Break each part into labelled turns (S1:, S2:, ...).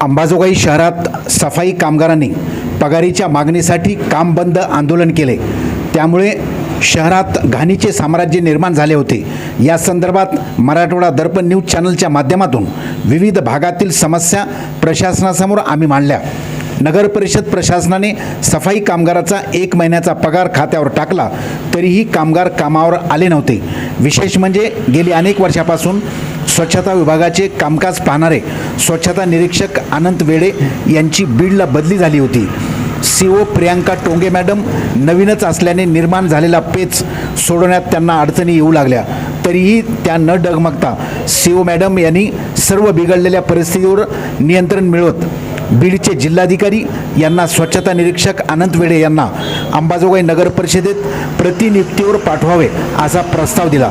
S1: अंबाजोगाई शहरात सफाई कामगारांनी पगारीच्या मागणीसाठी काम बंद आंदोलन केले. त्यामुळे शहरात घाणीचे साम्राज्य निर्माण झाले होते. या संदर्भात मराठवाडा दर्पण न्यूज चॅनलच्या माध्यमातून विविध भागातील समस्या प्रशासनासमोर आम्ही मांडल्या. नगर परिषद प्रशासनाने सफाई कामगाराचा एक महिन्याचा पगार खात्यावर टाकला तरीही कामगार कामावर आले नव्हते. विशेष म्हणजे गेली अनेक वर्षापासून स्वच्छता विभागाचे कामकाज पाहणारे स्वच्छता निरीक्षक अनंत वेडे यांची बीडला बदली झाली होती. C O Priyanka Tonge madam नवीनच असल्याने निर्माण झालेला पेच सोडवण्यात त्यांना अडचणी येऊ लागल्या. तरीही त्या न डगमगता सी ओ मॅडम यांनी सर्व बिघडलेल्या परिस्थितीवर नियंत्रण मिळवत बीडचे जिल्हाधिकारी यांना स्वच्छता निरीक्षक अनंत वेडे यांना अंबाजोगाई नगर परिषदेत प्रतिनियुक्तीवर पाठवावे असा प्रस्ताव दिला.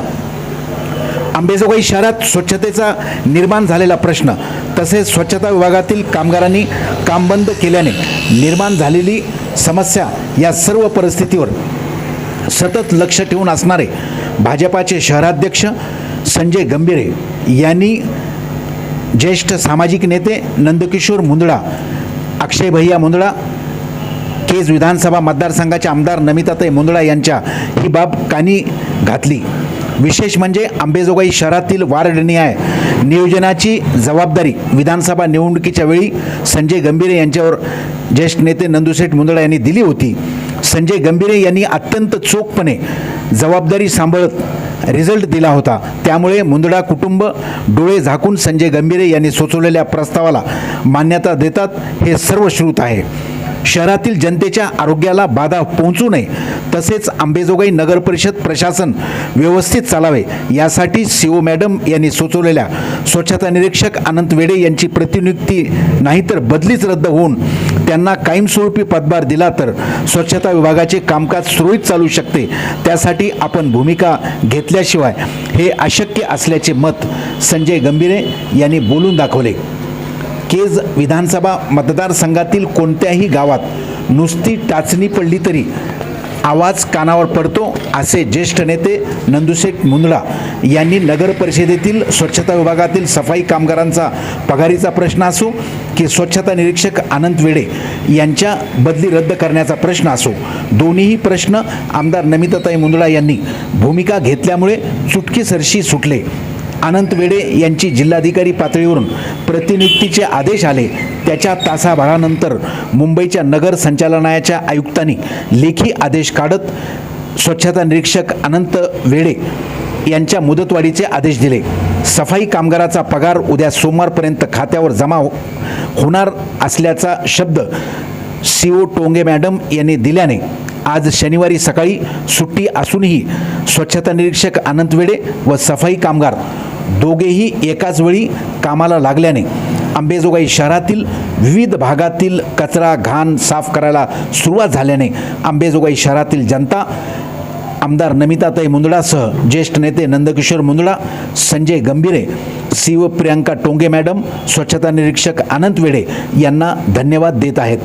S1: आंबेजोगाई शहरात स्वच्छतेचा निर्माण झालेला प्रश्न तसेच स्वच्छता विभागातील कामगारांनी काम बंद केल्याने निर्माण झालेली समस्या या सर्व परिस्थितीवर सतत लक्ष ठेवून असणारे भाजपाचे शहराध्यक्ष संजय गंभीरे यांनी ज्येष्ठ सामाजिक नेते नंदकिशोर मुंदडा अक्षय भैया मुंदडा केज विधानसभा मतदारसंघाचे आमदार नमिताताई मुंदडा यांच्या ही बाब कानी घातली. विशेष म्हणजे आंबेजोगाई शहरातील वार्डनिहाय नियोजनाची जबाबदारी विधानसभा निवडणुकीच्या वेळी संजय गंभीरे यांच्यावर ज्येष्ठ नेते नंदुशेठ मुंदडा यांनी दिली होती. संजय गंभीरे यांनी अत्यंत चोखपणे जबाबदारी सांभाळत रिझल्ट दिला होता. त्यामुळे मुंदडा कुटुंब डोळे झाकून संजय गंभीरे यांनी सुचवलेल्या प्रस्तावाला मान्यता देतात हे सर्व श्रुत आहे. शहरातील जनतेच्या आरोग्याला बाधा पोहोचू नये तसेच आंबेजोगाई नगर परिषद प्रशासन व्यवस्थित चालावे यासाठी सीओ मॅडम यांनी सुचवलेल्या स्वच्छता निरीक्षक अनंत वेडे यांची प्रतिनियुक्ती नाहीतर बदलीच रद्द होऊन त्यांना कायमस्वरूपी पदभार दिला तर स्वच्छता विभागाचे कामकाज सुरळीत चालू शकते. त्यासाठी आपण भूमिका घेतल्याशिवाय हे अशक्य असल्याचे मत संजय गंभीरे यांनी बोलून दाखवले. केज विधानसभा मतदारसंघातील कोणत्याही गावात नुसती टाचणी पडली तरी आवाज कानावर पडतो असे ज्येष्ठ नेते नंदुशेठ मुंदडा यांनी नगर परिषदेतील स्वच्छता विभागातील सफाई कामगारांचा पगारीचा प्रश्न असो की स्वच्छता निरीक्षक अनंत वेडे यांच्या बदली रद्द करण्याचा प्रश्न असो दोन्हीही प्रश्न आमदार नमिताताई मुंदडा यांनी भूमिका घेतल्यामुळे चुटकीसरशी सुटले. अनंत वेडे यांची जिल्हाधिकारी पातळीवरून प्रतिनियुक्तीचे आदेश आले. त्याच्या तासाभरानंतर मुंबईच्या नगर संचालनालयाच्या आयुक्तांनी लेखी आदेश काढत स्वच्छता निरीक्षक अनंत वेडे यांच्या मुदतवाढीचे आदेश दिले. सफाई कामगाराचा पगार उद्या सोमवारपर्यंत खात्यावर जमा हो-, होणार असल्याचा शब्द सी ओ टोंगे मॅडम यांनी दिल्याने आज शनिवारी सकाळी सुट्टी असूनही स्वच्छता निरीक्षक अनंत वेडे व सफाई कामगार दोघेही एकाच वेळी कामाला लागल्याने आंबेजोगाई शहरातील विविध भागातील कचरा घाण साफ करायला सुरुवात झाल्याने आंबेजोगाई शहरातील जनता आमदार नमिताताई मुंदडासह ज्येष्ठ नेते नंदकिशोर मुंदडा संजय गंभीरे शिव प्रियांका टोंगे मॅडम स्वच्छता निरीक्षक अनंत वेडे यांना धन्यवाद देत आहेत.